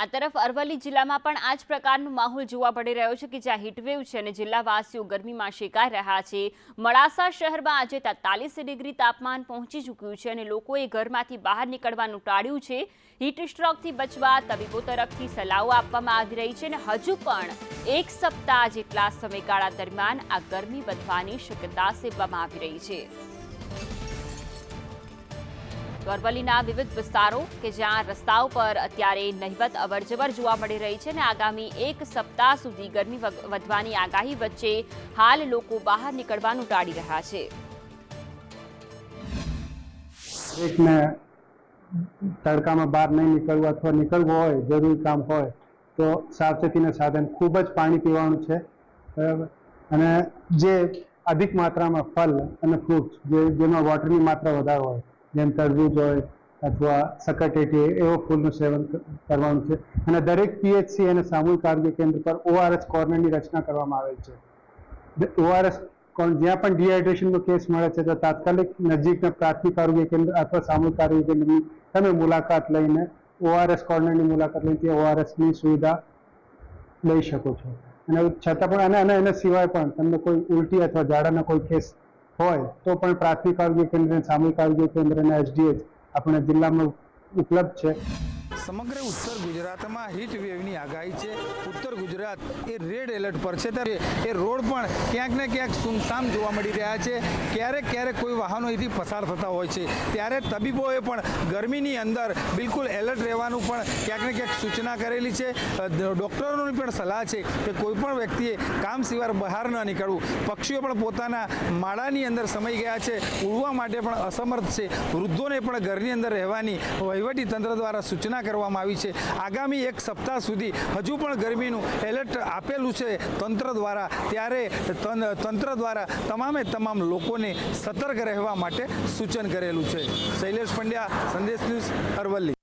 આ તરફ અરવલ્લી જિલ્લામાં પણ આ જ પ્રકારનો માહોલ જોવા મળી રહ્યો છે કે જ્યાં હીટવેવ છે અને જિલ્લાવાસીઓ ગરમીમાં શેકાઈ રહ્યા છે. મડાસા શહેરમાં આજે તેતાલીસ ડિગ્રી તાપમાન પહોંચી ચૂક્યું છે અને લોકોએ ઘરમાંથી બહાર નીકળવાનું ટાળ્યું છે. હીટ સ્ટ્રોકથી બચવા તબીબો તરફથી સલાહો આપવામાં આવી રહી છે અને હજુ પણ એક સપ્તાહ જેટલા સમયગાળા દરમિયાન આ ગરમી વધવાની શક્યતા સેવવામાં આવી રહી છે. તો અરવલ્લીના વિવિધ વિસ્તારો કે જ્યાં રસ્તાઓ પર અત્યારે નહિવત અવરજવર જોવા મળી રહી છે અને આગામી એક સપ્તાહ સુધી ગરમી વધવાની આગાહી વચ્ચે હાલ લોકો બહાર નીકળવાનું ટાળી રહ્યા છે. એકને તડકામાં બહાર નહીં નીકળવું અથવા નીકળવું હોય, જરૂરી કામ હોય, તો સાવચેતીના સાધન ખૂબ જ પાણી પીવાનું છે. બરાબર? અને જે અધિક માત્રામાં ફલ અને ફ્રૂટ્સ જે, જેમાં વોટરની માત્રા વધારે હોય જેમ તરબૂચ હોય અથવા સકટેટી એવો ફૂલનું સેવન કરવાનું છે. અને દરેક પીએચસી અને સામૂહિક આરોગ્ય કેન્દ્ર પર ઓઆરએસ કોર્નરની રચના કરવામાં આવેલ છે. ઓઆરએસ જ્યાં પણ ડિહાઇડ્રેશનનો કેસ મળે છે, તો તાત્કાલિક નજીકના પ્રાથમિક આરોગ્ય કેન્દ્ર અથવા સામૂહિક આરોગ્ય કેન્દ્રની તમે મુલાકાત લઈને ઓઆરએસ કોર્નરની મુલાકાત લઈને ત્યાં ઓઆરએસની સુવિધા લઈ શકો છો. અને છતાં પણ અને એના સિવાય પણ તમને કોઈ ઉલટી અથવા ઝાડાના કોઈ કેસ હોય, તો પણ પ્રાથમિક આરોગ્ય કેન્દ્ર સામૂહિક આરોગ્ય કેન્દ્ર અને એસડીએચ આપણા જિલ્લામાં ઉપલબ્ધ છે. સમગ્ર ઉત્તર ગુજરાતમાં હીટ વેવની આગાહી છે. ઉત્તર ગુજરાત એ રેડ એલર્ટ પર છે. ત્યારે એ રોડ પણ ક્યાંક ને ક્યાંક સુમસામ જોવા મળી રહ્યા છે. ક્યારેક ક્યારેક કોઈ વાહનો અહીંથી પસાર થતા હોય છે. ત્યારે તબીબોએ પણ ગરમીની અંદર બિલકુલ એલર્ટ રહેવાનું પણ ક્યાંક ને ક્યાંક સૂચના કરેલી છે. ડૉક્ટરોની પણ સલાહ છે કે કોઈપણ વ્યક્તિએ કામ સિવાય બહાર ન નીકળવું. પક્ષીઓ પણ પોતાના માળાની અંદર સમાઈ ગયા છે. ઉડવા માટે પણ અસમર્થ છે. વૃદ્ધોને પણ ઘરની અંદર રહેવાની વહીવટી તંત્ર દ્વારા સૂચના કરવામાં આવી છે. આગામી એક સપ્તાહ સુધી હજુ પણ ગરમીનું એલર્ટ આપેલું છે તંત્ર દ્વારા. ત્યારે તંત્ર દ્વારા તમામે તમામ લોકોને સતર્ક રહેવા માટે સૂચન કરેલું છે. શૈલેષ પંડ્યા, સંદેશ ન્યૂઝ અરવલ્લી.